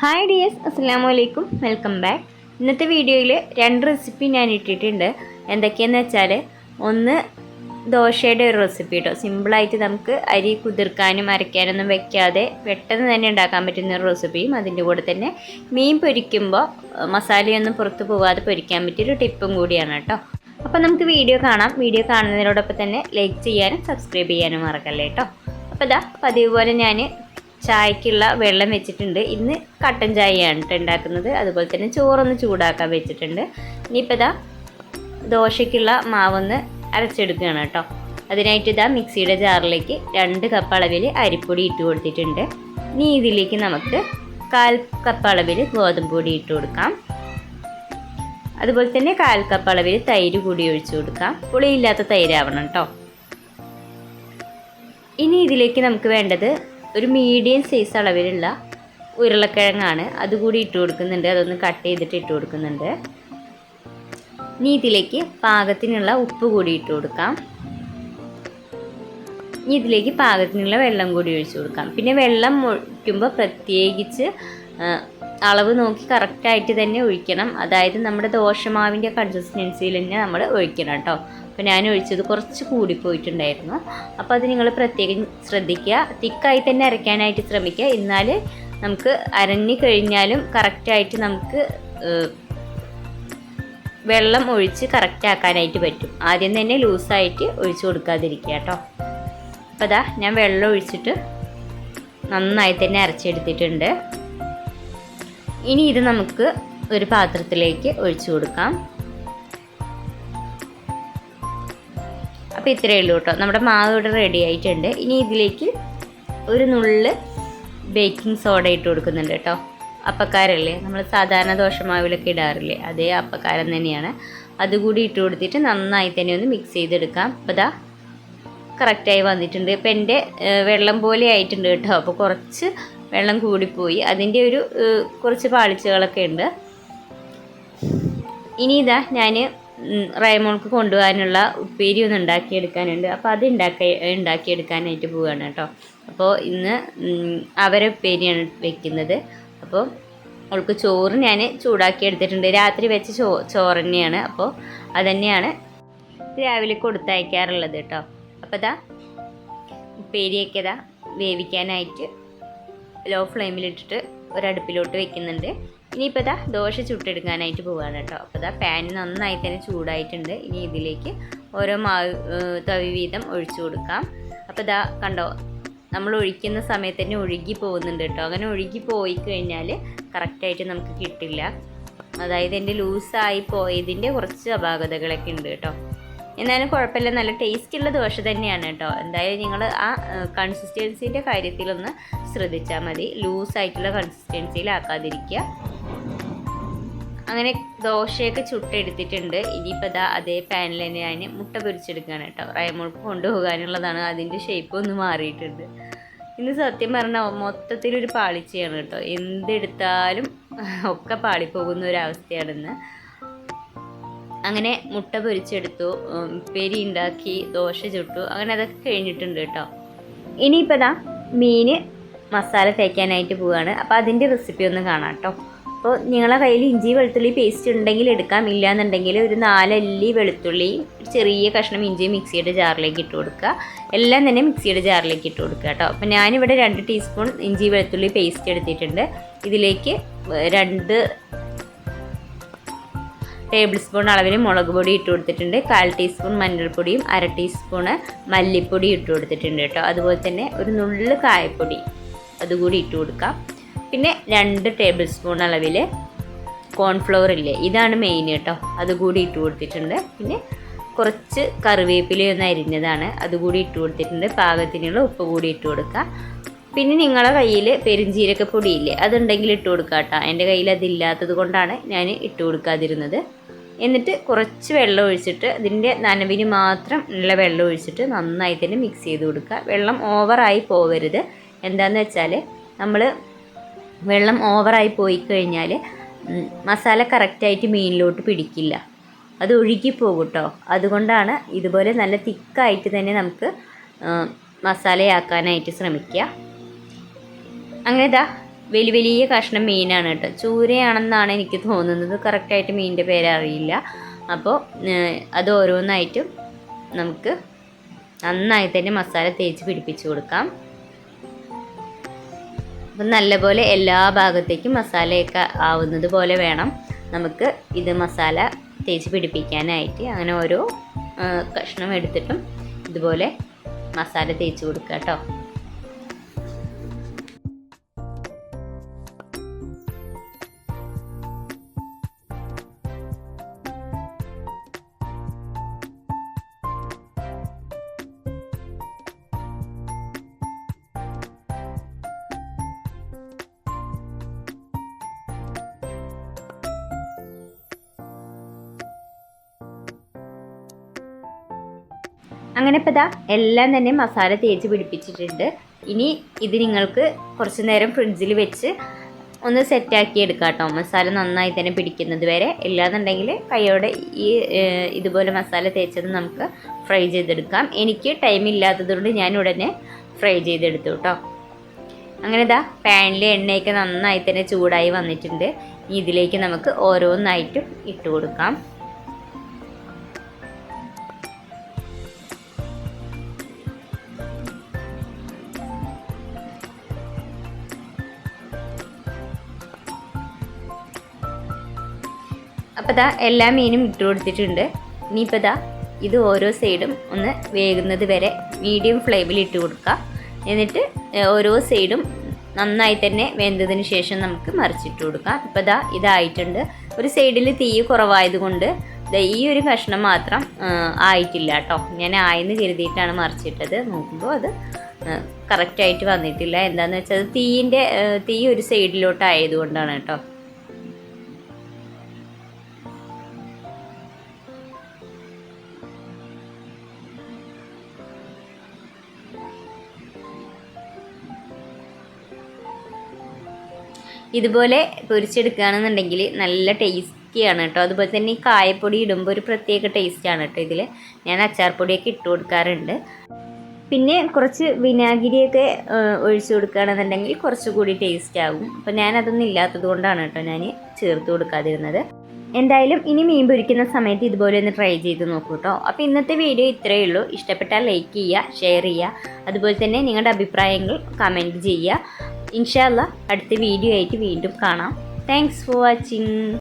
Hi dears അസ്സാം വലൈക്കും welcome back ഇന്നത്തെ വീഡിയോയിൽ രണ്ട് റെസിപ്പി ഞാൻ ഇട്ടിട്ടുണ്ട്. എന്തൊക്കെയെന്ന് വെച്ചാൽ ഒന്ന് ദോശയുടെ ഒരു റെസിപ്പി കേട്ടോ സിമ്പിളായിട്ട് നമുക്ക് അരി കുതിർക്കാനും അരയ്ക്കാനൊന്നും വെക്കാതെ പെട്ടെന്ന് തന്നെ ഉണ്ടാക്കാൻ പറ്റുന്ന ഒരു റെസിപ്പിയും അതിന്റെ കൂടെ തന്നെ മീൻ പൊരിക്കുമ്പോൾ മസാലയൊന്നും പുറത്ത് പോകാതെ പൊരിക്കാൻ പറ്റിയൊരു ടിപ്പും കൂടിയാണ് കേട്ടോ അപ്പോൾ നമുക്ക് വീഡിയോ കാണാം. വീഡിയോ കാണുന്നതിനോടൊപ്പം തന്നെ ലൈക്ക് ചെയ്യാനും സബ്സ്ക്രൈബ് ചെയ്യാനും മറക്കല്ലേ കേട്ടോ അപ്പോൾ ഇതാ പതിവ് പോലെ ഞാൻ ചായക്കുള്ള വെള്ളം വെച്ചിട്ടുണ്ട്. ഇന്ന് കട്ടൻ ചായയാണ് ഉണ്ടാക്കുന്നത് അതുപോലെ തന്നെ ചോറൊന്ന് ചൂടാക്കാൻ വെച്ചിട്ടുണ്ട്. ഇനിയിപ്പോൾ ഇതാ ദോശയ്ക്കുള്ള മാവൊന്ന് അരച്ചെടുക്കുകയാണ് കേട്ടോ അതിനായിട്ട് ഇതാ മിക്സിയുടെ ജാറിലേക്ക് രണ്ട് കപ്പ് അളവിൽ അരിപ്പൊടി ഇട്ട് കൊടുത്തിട്ടുണ്ട്. ഇനി ഇതിലേക്ക് നമുക്ക് കാൽ കപ്പ് അളവിൽ ഗോതമ്പ് പൊടി ഇട്ട് കൊടുക്കാം. അതുപോലെ തന്നെ കാൽ കപ്പ് അളവിൽ തൈര് കൂടി ഒഴിച്ചു കൊടുക്കാം. പുളിയില്ലാത്ത തൈരാവണം കേട്ടോ ഇനി ഇതിലേക്ക് നമുക്ക് വേണ്ടത് ഒരു മീഡിയം സൈസ് അളവിലുള്ള ഉരുളക്കിഴങ്ങാണ്. അതുകൂടി ഇട്ട് കൊടുക്കുന്നുണ്ട്. അതൊന്ന് കട്ട് ചെയ്തിട്ട് ഇട്ട് കൊടുക്കുന്നുണ്ട്. ഇനി ഇതിലേക്ക് പാകത്തിനുള്ള ഉപ്പ് കൂടി ഇട്ട് കൊടുക്കാം. ഇനി ഇതിലേക്ക് പാകത്തിനുള്ള വെള്ളം കൂടി ഒഴിച്ചു കൊടുക്കാം. പിന്നെ വെള്ളം ഒഴിക്കുമ്പോൾ പ്രത്യേകിച്ച് അളവ് നോക്കി കറക്റ്റായിട്ട് തന്നെ ഒഴിക്കണം. അതായത് നമ്മുടെ ദോശമാവിന്റെ കൺസിസ്റ്റൻസിയിൽ തന്നെ നമ്മൾ ഒഴിക്കണം കേട്ടോ അപ്പോൾ ഞാൻ ഒഴിച്ചത് കുറച്ച് കൂടിപ്പോയിട്ടുണ്ടായിരുന്നു. അപ്പോൾ അത് നിങ്ങൾ പ്രത്യേകം ശ്രദ്ധിക്കുക. തിക്കായി തന്നെ അരയ്ക്കാനായിട്ട് ശ്രമിക്കുക. എന്നാൽ നമുക്ക് അരഞ്ഞു കഴിഞ്ഞാലും കറക്റ്റായിട്ട് നമുക്ക് വെള്ളം ഒഴിച്ച് കറക്റ്റ് ആക്കാനായിട്ട് പറ്റും. ആദ്യം തന്നെ ലൂസായിട്ട് ഒഴിച്ചു കൊടുക്കാതിരിക്കുക കേട്ടോ. അപ്പോൾ അതാ ഞാൻ വെള്ളം ഒഴിച്ചിട്ട് നന്നായി തന്നെ അരച്ചെടുത്തിട്ടുണ്ട്. ഇനി ഇത് നമുക്ക് ഒരു പാത്രത്തിലേക്ക് ഒഴിച്ചു കൊടുക്കാം. അപ്പോൾ ഇത്രയേ ഉള്ളൂ കേട്ടോ. നമ്മുടെ മാവ് ഇവിടെ റെഡി ആയിട്ടുണ്ട്. ഇനി ഇതിലേക്ക് ഒരു നുള്ള് ബേക്കിംഗ് സോഡ ഇട്ട് കൊടുക്കുന്നുണ്ട് കേട്ടോ. അപ്പക്കാരല്ലേ? നമ്മൾ സാധാരണ ദോശമാവിലൊക്കെ ഇടാറില്ലേ? അതേ അപ്പക്കാരം തന്നെയാണ്. അതുകൂടി ഇട്ട് കൊടുത്തിട്ട് നന്നായി തന്നെ ഒന്ന് മിക്സ് ചെയ്തെടുക്കാം. അപ്പോൾ ഇതാ കറക്റ്റായി വന്നിട്ടുണ്ട്. ഇപ്പം എന്റെ വെള്ളം പോലെ ആയിട്ടുണ്ട് കേട്ടോ. അപ്പോൾ കുറച്ച് വെള്ളം കൂടിപ്പോയി. അതിന്റെ ഒരു കുറച്ച് പാളിച്ചകളൊക്കെ ഉണ്ട്. ഇനി ഇതാ ഞാൻ റൈമോൾക്ക് കൊണ്ടുപോകാനുള്ള ഉപ്പേരി ഒന്ന് ഉണ്ടാക്കിയെടുക്കാനുണ്ട്. അപ്പോൾ അത് ഉണ്ടാക്കി ഉണ്ടാക്കിയെടുക്കാനായിട്ട് പോവുകയാണ് കേട്ടോ. അപ്പോൾ ഇന്ന് അവരെ ഉപ്പേരിയാണ് വെക്കുന്നത്. അപ്പോൾ അവൾക്ക് ചോറ് ഞാൻ ചൂടാക്കി എടുത്തിട്ടുണ്ട്. രാത്രി വെച്ച ചോ ചോറ് തന്നെയാണ് അപ്പോൾ അതന്നെയാണ് രാവിലെ കൊടുത്തയക്കാറുള്ളത് കേട്ടോ. അപ്പോൾ ഇതാ ഉപ്പേരിയൊക്കെ ഇതാ വേവിക്കാനായിട്ട് ലോ ഫ്ലെയിമിലിട്ടിട്ട് ഒരടുപ്പിലോട്ട് വെക്കുന്നുണ്ട്. ഇനിയിപ്പോൾ ഇതാ ദോശ ചുട്ടെടുക്കാനായിട്ട് പോവുകയാണ് കേട്ടോ. അപ്പോൾ ഇതാ പാൻ നന്നായി തന്നെ ചൂടായിട്ടുണ്ട്. ഇനി ഇതിലേക്ക് ഓരോ മാവ് തവി വീതം ഒഴിച്ചു കൊടുക്കാം. അപ്പോൾ ഇതാ കണ്ടോ നമ്മൾ ഒഴിക്കുന്ന സമയത്ത് തന്നെ ഒഴുകി പോകുന്നുണ്ട് കേട്ടോ. അങ്ങനെ ഒഴുകി പോയി കഴിഞ്ഞാൽ കറക്റ്റായിട്ട് നമുക്ക് കിട്ടില്ല. അതായത് എന്റെ ലൂസായി പോയതിന്റെ കുറച്ച് അപാകതകളൊക്കെ ഉണ്ട് കേട്ടോ. എന്നാലും കുഴപ്പമില്ല നല്ല ടേസ്റ്റുള്ള ദോശ തന്നെയാണ് കേട്ടോ. എന്തായാലും നിങ്ങൾ ആ കൺസിസ്റ്റൻസിന്റെ കാര്യത്തിലൊന്ന് ശ്രദ്ധിച്ചാൽ മതി. ലൂസായിട്ടുള്ള കൺസിസ്റ്റൻസിയിലാക്കാതിരിക്കുക അങ്ങനെ ദോശയൊക്കെ ചുട്ടെടുത്തിട്ടുണ്ട്. ഇനിയിപ്പോൾ ഇതാ അതേ പാനിൽ തന്നെ ഞാൻ മുട്ട പൊരിച്ചെടുക്കുകയാണ് കേട്ടോ. റയമോൾക്ക് കൊണ്ടുപോകാനുള്ളതാണ്. അതിന്റെ ഷേപ്പ് ഒന്ന് മാറിയിട്ടുണ്ട്. ഇന്ന് സത്യം പറഞ്ഞാൽ മൊത്തത്തിലൊരു പാളിച്ചയാണ് കേട്ടോ. എന്തെടുത്താലും ഒക്കെ പാളിപ്പോകുന്ന ഒരവസ്ഥയാണെന്ന് അങ്ങനെ മുട്ട പൊരിച്ചെടുത്തു. പെരി ഉണ്ടാക്കി ദോശ ചുട്ടു. അങ്ങനെ അതൊക്കെ കഴിഞ്ഞിട്ടുണ്ട് കേട്ടോ. ഇനിയിപ്പോൾ ദാ മീൻ മസാല തേക്കാനായിട്ട് പോവുകയാണ് അപ്പോൾ അതിന്റെ റെസിപ്പി ഒന്ന് കാണാം കേട്ടോ. അപ്പോൾ നിങ്ങളെ കയ്യിൽ ഇഞ്ചി വെളുത്തുള്ളി പേസ്റ്റ് ഉണ്ടെങ്കിൽ എടുക്കാം. ഇല്ല എന്നുണ്ടെങ്കിൽ ഒരു നാലല്ലി വെളുത്തുള്ളി ചെറിയ കഷ്ണം ഇഞ്ചി മിക്സിയുടെ ജാറിലേക്ക് ഇട്ട് കൊടുക്കുക. എല്ലാം തന്നെ മിക്സിയുടെ ജാറിലേക്ക് ഇട്ട് കൊടുക്കുക കേട്ടോ. അപ്പോൾ ഞാനിവിടെ രണ്ട് ടീസ്പൂൺ ഇഞ്ചി വെളുത്തുള്ളി പേസ്റ്റ് എടുത്തിട്ടുണ്ട്. ഇതിലേക്ക് രണ്ട് ടേബിൾ സ്പൂൺ അളവിൽ മുളക് പൊടി ഇട്ട് കൊടുത്തിട്ടുണ്ട്. കാൽ ടീസ്പൂൺ മഞ്ഞൾപ്പൊടിയും അര ടീസ്പൂണ് മല്ലിപ്പൊടി ഇട്ട് കൊടുത്തിട്ടുണ്ട് കേട്ടോ. അതുപോലെ തന്നെ ഒരു നുള്ളു കായപ്പൊടി അതുകൂടി ഇട്ട് കൊടുക്കാം. പിന്നെ രണ്ട് ടേബിൾ സ്പൂൺ അളവിൽ കോൺഫ്ലവർ ഇല്ലേ? ഇതാണ് മെയിൻ കേട്ടോ അതുകൂടി ഇട്ട് കൊടുത്തിട്ടുണ്ട്. പിന്നെ കുറച്ച് കറിവേപ്പില ഒന്ന് അരിഞ്ഞതാണ്. അതുകൂടി ഇട്ട് കൊടുത്തിട്ടുണ്ട്. പാകത്തിനുള്ള ഉപ്പ് കൂടി ഇട്ട് കൊടുക്കുക പിന്നെ നിങ്ങളെ കയ്യിൽ പെരിഞ്ചീരകപ്പൊടി ഇല്ലേ? അതുണ്ടെങ്കിൽ ഇട്ട് കൊടുക്കുക കേട്ടോ. എന്റെ കയ്യിൽ അതില്ലാത്തത് കൊണ്ടാണ് ഞാൻ ഇട്ട് കൊടുക്കാതിരുന്നത്. എന്നിട്ട് കുറച്ച് വെള്ളം ഒഴിച്ചിട്ട് അതിന്റെ നനവിന് മാത്രം ഉള്ള വെള്ളം ഒഴിച്ചിട്ട് നന്നായി തന്നെ മിക്സ് ചെയ്ത് കൊടുക്കുക. വെള്ളം ഓവറായി പോവരുത്. എന്താണെന്ന് വെച്ചാൽ നമ്മൾ വെള്ളം ഓവറായി പോയി കഴിഞ്ഞാൽ മസാല കറക്റ്റായിട്ട് മീനിലോട്ട് പിടിക്കില്ല. അത് ഒഴുകിപ്പോകും കേട്ടോ അതുകൊണ്ടാണ് ഇതുപോലെ നല്ല തിക്കായിട്ട് തന്നെ നമുക്ക് മസാലയാക്കാനായിട്ട് ശ്രമിക്കുക. അങ്ങനെ ഇതാ വലിയ വലിയ കഷ്ണം മീനാണ് കേട്ടോ ചൂരയാണെന്നാണ് എനിക്ക് തോന്നുന്നത്. കറക്റ്റായിട്ട് മീനിന്റെ പേരറിയില്ല. അപ്പോൾ അത് ഓരോന്നായിട്ടും നമുക്ക് നന്നായി തന്നെ മസാല തേച്ച് പിടിപ്പിച്ച് കൊടുക്കാം. അപ്പം നല്ലപോലെ എല്ലാ ഭാഗത്തേക്കും മസാലയൊക്കെ ആവുന്നത് പോലെ വേണം നമുക്ക് ഇത് മസാല തേച്ച് പിടിപ്പിക്കാനായിട്ട്. അങ്ങനെ ഓരോ കഷ്ണം എടുത്തിട്ടും ഇതുപോലെ മസാല തേച്ച് കൊടുക്കുക കേട്ടോ അങ്ങനെ ഇപ്പോൾ ഇതാ എല്ലാം തന്നെ മസാല തേച്ച് പിടിപ്പിച്ചിട്ടുണ്ട്. ഇനി ഇത് നിങ്ങൾക്ക് കുറച്ച് നേരം ഫ്രിഡ്ജിൽ വെച്ച് ഒന്ന് സെറ്റാക്കി എടുക്കാം കേട്ടോ മസാല നന്നായി തന്നെ പിടിക്കുന്നത് വരെ. ഇല്ലാന്നുണ്ടെങ്കിൽ കൈയോടെ ഈ ഇതുപോലെ മസാല തേച്ചത് നമുക്ക് ഫ്രൈ ചെയ്തെടുക്കാം. എനിക്ക് ടൈം ഇല്ലാത്തതുകൊണ്ട് ഞാൻ ഉടനെ ഫ്രൈ ചെയ്തെടുത്തു കേട്ടോ അങ്ങനെ ഇതാ പാനിലെ എണ്ണയൊക്കെ നന്നായി തന്നെ ചൂടായി വന്നിട്ടുണ്ട്. ഇതിലേക്ക് നമുക്ക് ഓരോന്നായിട്ടും ഇട്ട് കൊടുക്കാം. അപ്പോൾ ഇതാ എല്ലാ മീനും ഇട്ട് കൊടുത്തിട്ടുണ്ട്. ഇനിയിപ്പോൾ ദാ ഇത് ഓരോ സൈഡും ഒന്ന് വേകുന്നത് വരെ മീഡിയം ഫ്ലെയിമിൽ ഇട്ട് കൊടുക്കുക എന്നിട്ട് ഓരോ സൈഡും നന്നായി തന്നെ വെന്തതിന് ശേഷം നമുക്ക് മറിച്ചിട്ട് കൊടുക്കാം. ഇപ്പോൾ ദാ ഇതായിട്ടുണ്ട്. ഒരു സൈഡിൽ തീ കുറവായതുകൊണ്ട് ഈ ഒരു കഷ്ണം മാത്രം ആയിട്ടില്ല കേട്ടോ. ഞാൻ ആയെന്ന് കരുതിയിട്ടാണ് മറിച്ചിട്ടത്. നോക്കുമ്പോൾ അത് കറക്റ്റായിട്ട് വന്നിട്ടില്ല. എന്താണെന്ന് വെച്ചാൽ തീയിന്റെ തീ ഒരു സൈഡിലോട്ട് ആയതുകൊണ്ടാണ് കേട്ടോ. ഇതുപോലെ പൊരിച്ചെടുക്കുകയാണെന്നുണ്ടെങ്കിൽ നല്ല ടേസ്റ്റിയാണ് കേട്ടോ. അതുപോലെ തന്നെ ഈ കായപ്പൊടി ഇടുമ്പോൾ ഒരു പ്രത്യേക ടേസ്റ്റാണ് കേട്ടോ ഇതിൽ ഞാൻ അച്ചാർപ്പൊടിയൊക്കെ ഇട്ട് കൊടുക്കാറുണ്ട്. പിന്നെ കുറച്ച് വിനാഗിരിയൊക്കെ ഒഴിച്ചു കൊടുക്കുകയാണെന്നുണ്ടെങ്കിൽ കുറച്ചുകൂടി ടേസ്റ്റ് ആകും അപ്പോൾ ഞാനതൊന്നും ഇല്ലാത്തത് കൊണ്ടാണ് കേട്ടോ ഞാൻ ചേർത്ത് കൊടുക്കാതിരുന്നത്. എന്തായാലും ഇനി മീൻ പൊരിക്കുന്ന സമയത്ത് ഇതുപോലെ ഒന്ന് ട്രൈ ചെയ്ത് നോക്കൂ കേട്ടോ. അപ്പോൾ ഇന്നത്തെ വീഡിയോ ഇത്രയേ ഉള്ളൂ. ഇഷ്ടപ്പെട്ടാൽ ലൈക്ക് ചെയ്യുക ഷെയർ ചെയ്യുക. അതുപോലെ തന്നെ നിങ്ങളുടെ അഭിപ്രായങ്ങൾ കമന്റ് ചെയ്യുക. ഇൻഷാല്ല അടുത്ത വീഡിയോ ആയിട്ട് വീണ്ടും കാണാം. Thanks for watching